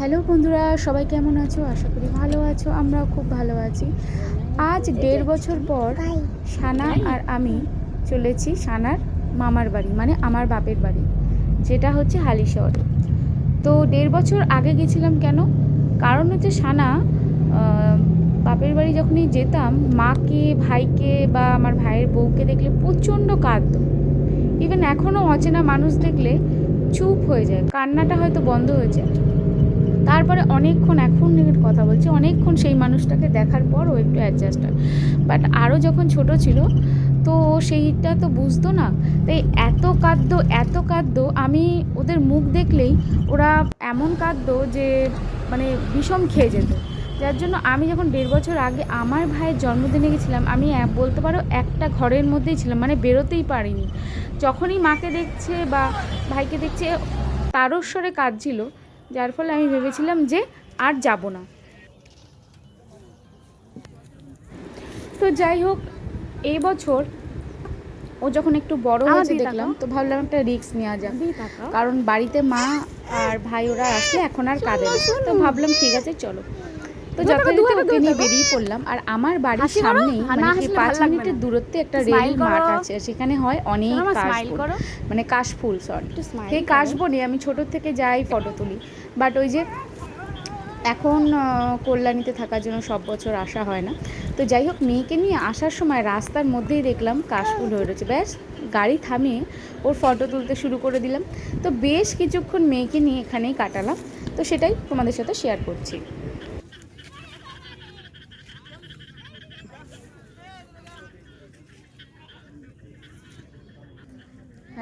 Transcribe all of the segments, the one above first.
Hello বন্ধুরা, সবাই কেমন আছো? আশা করি ভালো আছো, আমরাও খুব ভালো আছি। আজ দেড় বছর পর সানা আর আমি চলেছি সানার মামার বাড়ি মানে আমার বাপের বাড়ি, যেটা হচ্ছে হালিশহরে। তো দেড় বছর আগে গেছিলাম কেন? কারণ হচ্ছে সানা বাপের বাড়ি যখনই যেতাম, মাকে, ভাইকে বা আমার ভাইয়ের বউকে দেখলে প্রচণ্ড কাঁদতো। ইভেন এখনও অচেনা মানুষ দেখলে চুপ হয়ে যায়, কান্নাটা হয়তো বন্ধ হয়েছে তারপরে অনেকক্ষণ এখন কথা বলছি, অনেকক্ষণ সেই মানুষটাকে দেখার পর ও একটু অ্যাডজাস্ট হয়। বাট আরও যখন ছোট ছিল, তো সেইটা তো বুঝতো না। তাই এত কাঁদতো এত কাঁদতো, আমি ওদের মুখ দেখলেই ওরা এমন কাঁদতো যে মানে বিষম খেয়ে যেত। যার জন্য আমি যখন দেড় বছর আগে আমার ভাইয়ের জন্মদিনে গেছিলাম, আমি বলতে পারো একটা ঘরের মধ্যেই ছিলাম মানে বেরোতেই পারিনি। যখনই মাকে দেখছে বা ভাইকে দেখছে, তারস্বরে কাঁদছিল যার ফলে আমি ভেবেছিলাম যে আর যাব না। তো যাই হোক এই বছর ও যখন একটু বড় হয়েছে দেখলাম তো ভাবলাম একটা রিক্স নেওয়া যাক। কারণ বাড়িতে মা আর ভাই ওরা আসলে এখন আর কাঁদে তো ভাবলাম ঠিক আছে চলো। তো যথারীতি ওকে নিয়ে বেরিয়ে পড়লাম। আর আমার বাড়ির সামনেই মানে পাঁচ মিনিটের দূরত্বে একটা রেল মাঠ আছে সেখানে হয় অনেক শোনো, আমার কাশ smile করো। মানে কাশফুল সরি সেই কাশবনে আমি ছোট থেকে যাই ফটো তুলি। বাট ওই যে এখন কল্যাণীতে থাকার জন্য সব বছর আসা হয় না। তো যাই হোক মেয়েকে নিয়ে আসার সময় রাস্তার মধ্যেই দেখলাম কাশফুল হয়ে রয়েছে। ব্যাস গাড়ি থামিয়ে ওর ফটো তুলতে শুরু করে দিলাম। তো বেশ কিছুক্ষণ মেয়েকে নিয়ে এখানেই কাটালাম। তো সেটাই তোমাদের সাথে শেয়ার করছি।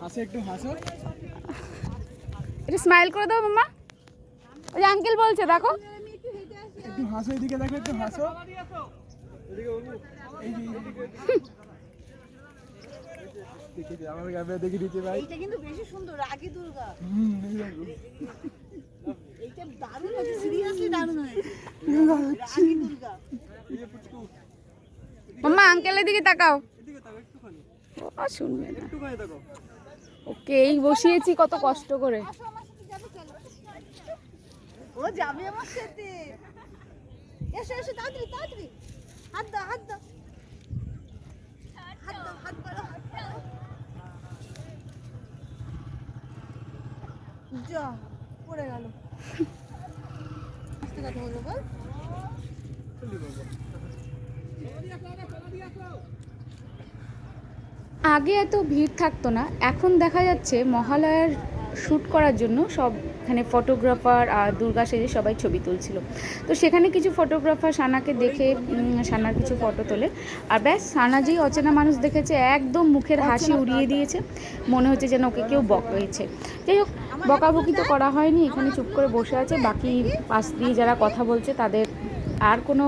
হাসো একটু হাসো। এটা স্মাইল করে দাও মামা ওই আঙ্কেল বলছে দেখো। একটু হাসো এদিকে দেখো একটু হাসো। দেখি আমার গ্রামে দেখি দিচ্ছে ভাই। এইটা কিন্তু বেশি সুন্দর আগে দুর্গা। হুম, এই দারুণ হয়েছে সিরিয়াসলি দারুণ হয়েছে। আগে দুর্গা। এই যে পুচকু, মামা আঙ্কেলের দিকে তাকাও। এদিকে তাকাও একটুখানি, ও শুনবে না। ওকে এই বসিয়েছি কত কষ্ট করে। ও যাবে আমার সাথে। এসো এসো তাড়াতাড়ি তাড়াতাড়ি। হাত দাও হাত দাও। হাত দাও হাত বাড়াও হাত বাড়াও যা পড়ে গেল। আগে এত ভিড় থাকতো না এখন দেখা যাচ্ছে মহালয়ার শ্যুট করার জন্য সব এখানে ফটোগ্রাফার আর দুর্গা সেজে সবাই ছবি তুলছিল। তো সেখানে কিছু ফটোগ্রাফার সানাকে দেখে সানার কিছু ফটো তোলে। আর ব্যাস সানা যেই অচেনা মানুষ দেখেছে একদম মুখের হাসি উড়িয়ে দিয়েছে। মনে হচ্ছে যেন ওকে কেউ বকেছে যাই হোক বকাবকি তো করা হয়নি এখানে চুপ করে বসে আছে। বাকি পাশ দিয়ে যারা কথা বলছে তাদের আর কোনো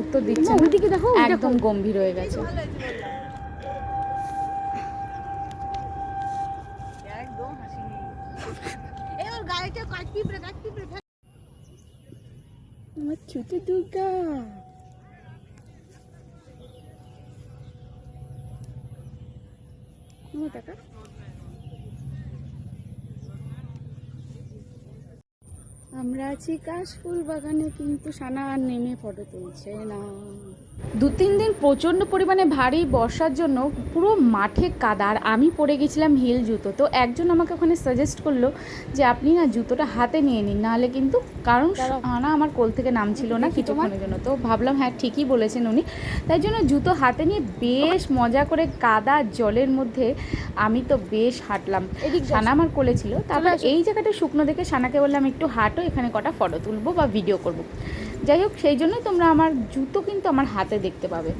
উত্তর দিচ্ছে না। দেখো। একদম গম্ভীর হয়ে গেছে ভালো হয়েছে বললাম একদম হাসি নেই এই ওর গাড়িটা কাট পিঁপড়ে কাট পিঁপড়ে ফেল। আমার ছোট দুর্গা। আমার টাকা। আমরা আছি কাশফুল বাগানে কিন্তু সানা আর নেমে ফটো তুলছে না। দু তিন দিন প্রচণ্ড পরিমাণে ভারী বর্ষার জন্য পুরো মাঠে কাদা আর আমি পরে গেছিলাম হিল জুতো। তো একজন আমাকে ওখানে সাজেস্ট করল যে আপনি না জুতোটা হাতে নিয়ে নিন নাহলে কিন্তু কারণ আনা আমার কোল থেকে নামছিল না কিছুক্ষণের জন্য। তো ভাবলাম হ্যাঁ ঠিকই বলেছেন উনি। তাই জন্য জুতো হাতে নিয়ে বেশ মজা করে কাদা জলের মধ্যে আমি তো বেশ হাঁটলাম। সানা আমার কোলে ছিল। তারপর এই জায়গাটা শুকনো দেখে সানাকে বললাম একটু হাঁটো এখানে কটা ফটো তুলবো বা ভিডিও করব। যাই হোক সেই জন্যই তোমরা আমার জুতো কিন্তু আমার হাতে দেখতে পাবে।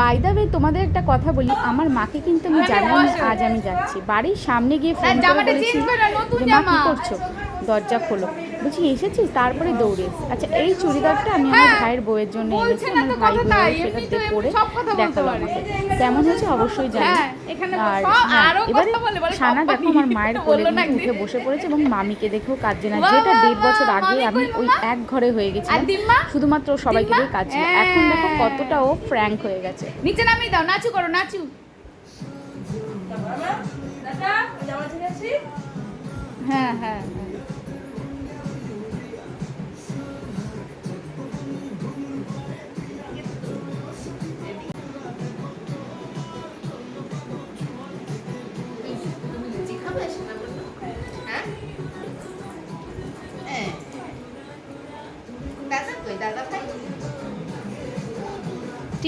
বাইদাবে তোমাদের একটা কথা বলি আমার মাকে কিন্তু আমি জানাই আজ আমি যাচ্ছি। বাড়ির সামনে গিয়ে ফোন করে বলেছি মা কি করছ? দরজা খোলো। বলছি এসেছিস? তারপরে দৌড়ে আচ্ছা এই চুড়িদারটা আমি আমার ভাইয়ের বউয়ের জন্য এনেছি হ্যাঁ, বলছে না আমার ভাই সেটা পরে সব কথা বলতে দেখাল পারে। আমাকে। কেমন হয়েছে? অবশ্যই জানি। হ্যাঁ, এখানে তো আর সব হ্যাঁ, এবারে কথা বলে, বলে সানা দেখো আমার মায়ের কোলে উঠে বসে পড়েছে এবং মামিকে দেখেও কাঁদছে না। যেটা দেড় বছর আগে আমি ওই এক ঘরে হয়ে গেছিলাম। শুধুমাত্র সবাইকে? দিয়ে হ্যাঁ। এখন দেখো কতটা ও ফ্র্যাঙ্ক হয়ে গেছে। নিচে নামিয়ে দাও নাচু করো নাচু। হ্যাঁ হ্যাঁ।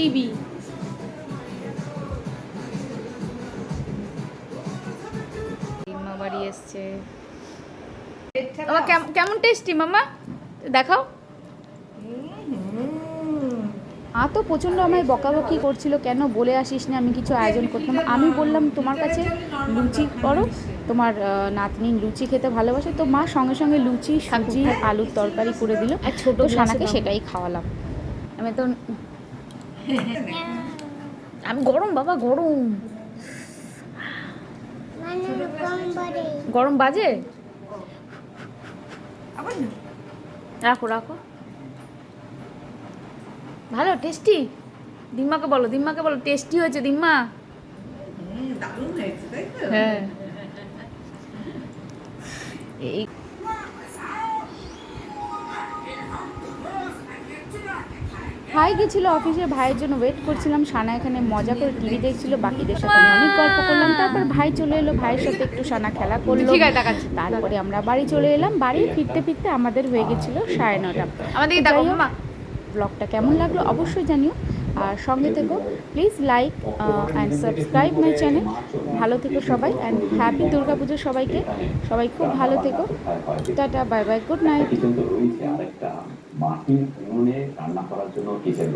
টিভি। মামা বাড়ি এসছে কেমন টেস্টি মামা? দেখাও। মা তো প্রচণ্ড আমায় বকাবকি করছিল কেন বলে আসিস না আমি কিছু আয়োজন করতাম। আমি বললাম তোমার কাছে লুচি করো। তোমার নাতনি লুচি খেতে ভালোবাসে তো মা সঙ্গে সঙ্গে লুচি সুজি আলুর তরকারি করে দিল। আর ছোট সানাকে সেটাই খাওয়ালাম। আমি তো আমি গরম বাবা গরম। গরম বাজে? রাখো রাখো। ভালো টেস্টি দিম্মাকে বলো দিম্মাকে বলো টেস্টি হয়েছে দিম্মা। হ্যাঁ। এই ভাই গেছিল অফিসে ভাইয়ের জন্য ওয়েট করছিলাম। সানা এখানে মজা করে টিভি দেখছিল বাকিদের সাথে আমি অনেক গল্প করলাম। তারপর ভাই চলে এলো ভাইয়ের সাথে একটু সানা খেলা করল। তারপরে আমরা বাড়ি চলে এলাম। বাড়ি ফিরতে ফিরতে আমাদের হয়ে গেছিল সাড়ে নটা। ব্লগটা কেমন লাগল অবশ্যই জানিও। আর সঙ্গে থেকো please like and subscribe my channel ভালো থেকো সবাই অ্যান্ড হ্যাপি দুর্গাপুজো সবাইকে। সবাই খুব ভালো থেকো। Tata bye bye good night কিন্তু রয়েছে আরেকটা মাটির উনুনে রান্না করার জন্য কিচেন